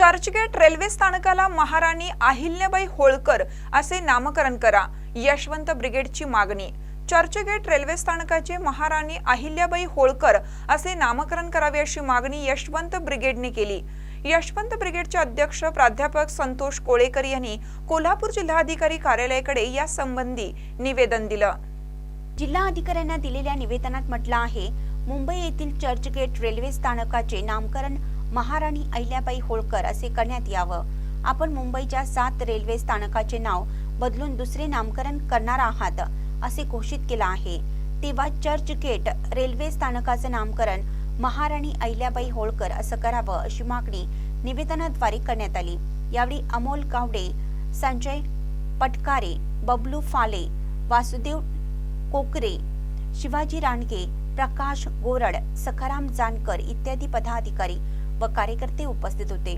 Churchgate railway स्थानकाला महाराणी अहिल्याबाई होळकर असे नामकरण करा. यशवंत ब्रिगेडची मागणी. चर्चगेट रेल्वे स्थानकाचे महाराणी अहिल्याबाई होळकर असे नामकरण करावे अशी मागणी यशवंत ब्रिगेडने केली. यशवंत ब्रिगेडचे अध्यक्ष प्राध्यापक संतोष कोळेकर यांनी कोल्हापूर जिल्हाधिकारी कार्यालयाकडे या संबंधी निवेदन दिलं. जिल्हा अधिकाऱ्यांना दिलेल्या निवेदनात म्हटलं आहे मुंबई येथील चर्चगेट रेल्वे स्थानकाचे नामकरण महाराणी अहिल्याबाई होळकर असे करण्यात यावं. आपण मुंबईच्या सात रेल्वे स्थानकाचे नाव बदलून दुसरे नामकरण करणार आहात असे घोषित केलं आहे. तेव्हा चर्चगेट रेल्वे स्थानकाचं नामकरण महाराणी अहिल्याबाई होळकर असं करावं अशी मागणी निवेदनाद्वारे करण्यात आली. यावेळी अमोल गावडे संजय पटकारे बबलू फाले वासुदेव कोकरे शिवाजी रानगे प्रकाश गोरड सखाराम जानकर इत्यादी पदाधिकारी व कार्यकर्ते उपस्थित होते.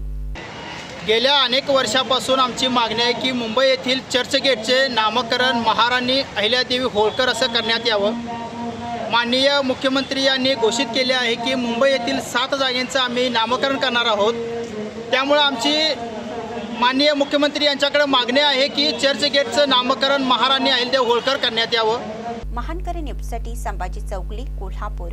गेल्या अनेक वर्षापासून आमची मागणी आहे की मुंबई येथील चर्चगेटचे नामकरण महाराणी अहिल्यादेवी होळकर असं करण्यात यावं. माननीय मुख्यमंत्री यांनी घोषित केले आहे की मुंबई येथील सात जागेंचं आम्ही नामकरण करणार आहोत. त्यामुळं आमची माननीय मुख्यमंत्री यांच्याकडे मागणी आहे की चर्चगेटचं नामकरण महाराणी अहिल्यादेवी होळकर करण्यात यावं. महानकरी न्यूजसाठी संभाजी चौगली कोल्हापूर.